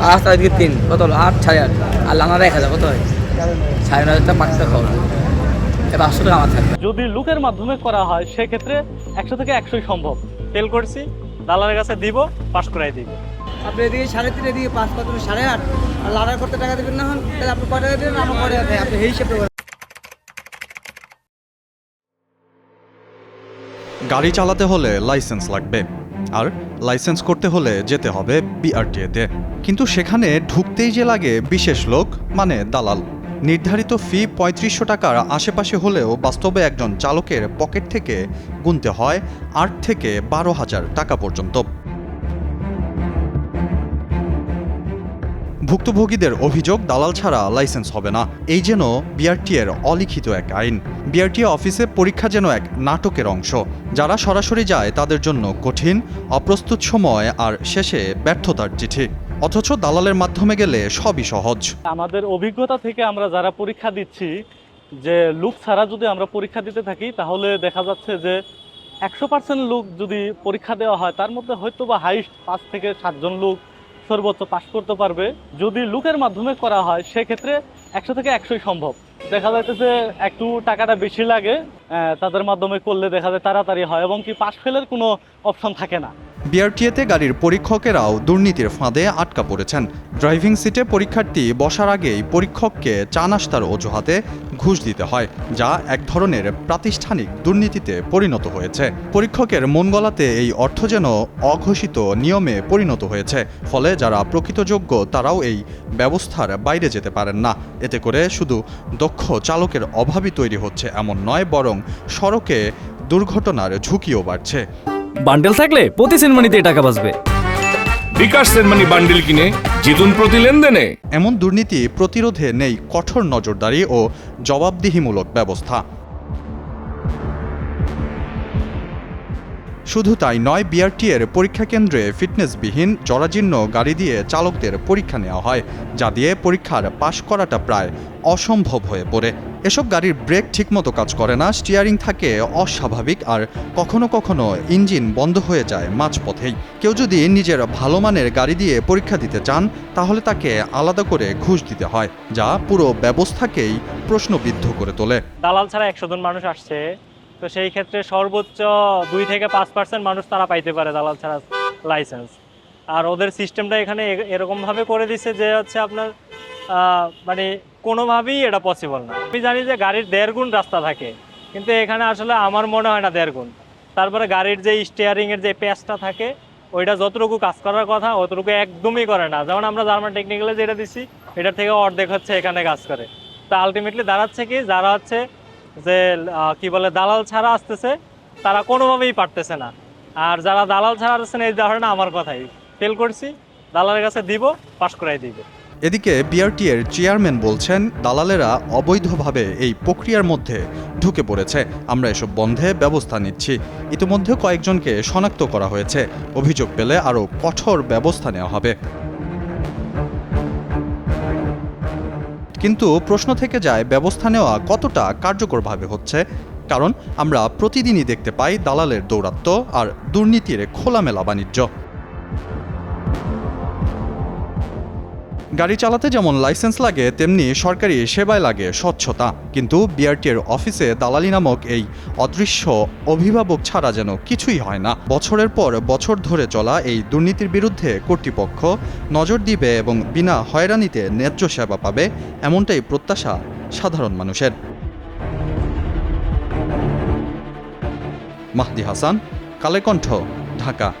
পাঁচ আর এদিকে তিন? কত হলো? আট সাড়ে আট। আর লানার এক হাজার কত হয়? সাড়ে নয় হাজার টাকা পাঁচটা খাওয়া পাঁচশো টাকা আমার থাকবে। যদি লুকের মাধ্যমে করা হয় সেক্ষেত্রে একশো থেকে একশোই সম্ভব। তেল করছি দালালের কাছে দিব পাস করাই দিব। আপনি এদিকে সাড়ে তিন এদিকে পাঁচ কত সাড়ে আট। আর লাড়ার করতে টাকা দেবেন না হন তাহলে আপনি কয় টাকা দেবেন? আমার কয় টাকা আপনি এই হিসেবে গাড়ি চালাতে হলে লাইসেন্স লাগবে। আর লাইসেন্স করতে হলে যেতে হবে বিআরটিএতে। কিন্তু সেখানে ঢুকতেই যে লাগে বিশেষ লোক মানে দালাল। নির্ধারিত ফি পঁয়ত্রিশশো টাকার আশেপাশে হলেও বাস্তবে একজন চালকের পকেট থেকে গুনতে হয় আট থেকে বারো হাজার টাকা পর্যন্ত। ভুক্তভোগীদের অভিযোগ, দালাল ছাড়া লাইসেন্স হবে না। এই যেন বিআরটি এর অলিখিত এক আইন। বিআরটি অফিসে পরীক্ষা যেন এক নাটকের অংশ। যারা সরাসরি যায়, তাদের জন্য কঠিন, অপ্রস্তুত সময় আর শেষে ব্যর্থতার চিঠি। অথচ দালালের মাধ্যমে গেলে সবই সহজ। আমাদের অভিজ্ঞতা থেকে আমরা যারা পরীক্ষা দিচ্ছি, যে লুক ছাড়া যদি আমরা পরীক্ষা দিতে থাকি, তাহলে দেখা যাচ্ছে যে একশো পার্সেন্ট লোক যদি পরীক্ষা দেওয়া হয়, তার মধ্যে হয়তো বা হাইস্ট পাঁচ থেকে সাতজন লোক সর্বোচ্চ পাশ করতে পারবে। যদি লুকের মাধ্যমে করা হয়, সেক্ষেত্রে একশো থেকে একশোই সম্ভব। দেখা যাইতেছে একটু টাকাটা বেশি লাগে তাদের মাধ্যমে করলে দেখা যায় তাড়াতাড়ি হয় এবং কি পাশ ফেলের কোনো অপশন থাকে না। বিআরটিএতে গাড়ির পরীক্ষকেরাও দুর্নীতির ফাঁদে আটকা পড়েছেন। ড্রাইভিং সিটে পরীক্ষার্থী বসার আগেই পরীক্ষককে চা নাস্তার অজুহাতে ঘুষ দিতে হয়, যা এক ধরনের প্রাতিষ্ঠানিক দুর্নীতিতে পরিণত হয়েছে। পরীক্ষকের মন গলাতে এই অর্থ যেন অঘোষিত নিয়মে পরিণত হয়েছে, ফলে যারা প্রকৃত যোগ্য তারাও এই ব্যবস্থার বাইরে যেতে পারেন না। এতে করে শুধু দক্ষ চালকের অভাবই তৈরি হচ্ছে এমন নয়, বরং সড়কে দুর্ঘটনার ঝুঁকিও বাড়ছে। বান্ডেল থাকলে প্রতি সেনমানিতে টাকা বাঁচবে। বিকাশ সেনমানি বান্ডেল কিনে জিতুন প্রতি লেনদেনে। এমন দুর্নীতি প্রতিরোধে নেই কঠোর নজরদারি ও জবাবদিহিমূলক ব্যবস্থা। শুধু তাই নয় বিআরটি এর পরীক্ষা কেন্দ্রে ফিটনেসবিহীন, জরাজীর্ণ গাড়ি দিয়ে চালকদের পরীক্ষা নেওয়া হয়, যা দিয়ে পরীক্ষার পাশ করাটা প্রায় অসম্ভব হয়ে পড়ে। এসব গাড়ির ব্রেক ঠিকমতো কাজ করে না, স্টিয়ারিং থাকে অস্বাভাবিক আর কখনো কখনো ইঞ্জিন বন্ধ হয়ে যায় মাঝপথেই। কেউ যদি নিজের ভালো মানের গাড়ি দিয়ে পরীক্ষা দিতে চান, তাহলে তাকে আলাদা করে ঘুষ দিতে হয়, যা পুরো ব্যবস্থাকেই প্রশ্নবিদ্ধ করে তোলে। দালাল ছাড়া একশো জন মানুষ আসছে তো সেই ক্ষেত্রে সর্বোচ্চ দুই থেকে পাঁচ পার্সেন্ট মানুষ তারা পাইতে পারে দালাল ছাড়া লাইসেন্স আর ওদের সিস্টেমটা এখানে এরকমভাবে করে দিছে যে হচ্ছে আপনার মানে কোনোভাবেই এটা পসিবল না। আমি জানি যে গাড়ির দেড় গুণ রাস্তা থাকে, কিন্তু এখানে আসলে আমার মনে হয় না দেড় গুণ তারপরে গাড়ির যে স্টিয়ারিংয়ের যে প্যাচটা থাকে, ওইটা যতটুকু কাজ করার কথা, অতটুকু একদমই করে না। যেমন আমরা জার্মান টেকনিক্যালে যেটা দিছি, এটার থেকে অর্ধেক হচ্ছে এখানে কাজ করে। তা আলটিমেটলি দাঁড়াচ্ছে কি, যারা হচ্ছে যে কি বলে, দালাল ছাড়া আসতেছে, তারা কোনোভাবেই পারতেছে না। আর যারা দালাল ছাড়া আসতেছে না, এই ধরনের আমার কথাই। ফেল করছি, দালালের কাছে দিব পাস করাই দিব। এদিকে বিআরটি এর চেয়ারম্যান বলছেন, দালালেরা অবৈধভাবে এই প্রক্রিয়ার মধ্যে ঢুকে পড়েছে। আমরা এসব বন্ধে ব্যবস্থা নিচ্ছি। ইতিমধ্যে কয়েকজনকে শনাক্ত করা হয়েছে। অভিযোগ পেলে আরও কঠোর ব্যবস্থা নেওয়া হবে। কিন্তু প্রশ্ন থেকে যায় ব্যবস্থা নেওয়া কতটা কার্যকরভাবে হচ্ছে। কারণ আমরা প্রতিদিনই দেখতে পাই দালালের দৌরাত্ম্য আর দুর্নীতির খোলামেলা বাণিজ্য। গাড়ি চালাতে যেমন লাইসেন্স লাগে, তেমনি সরকারি সেবায় লাগে স্বচ্ছতা। কিন্তু বিআরটির অফিসে দালালি নামক এই অদৃশ্য অভিভাবক ছাড়া যেন কিছুই হয় না। বছরের পর বছর ধরে চলা এই দুর্নীতির বিরুদ্ধে কর্তৃপক্ষ নজর দিবে এবং বিনা হয়রানিতে ন্যায্য সেবা পাবে, এমনটাই প্রত্যাশা সাধারণ মানুষের। মাহদি হাসান, কালেকণ্ঠ, ঢাকা।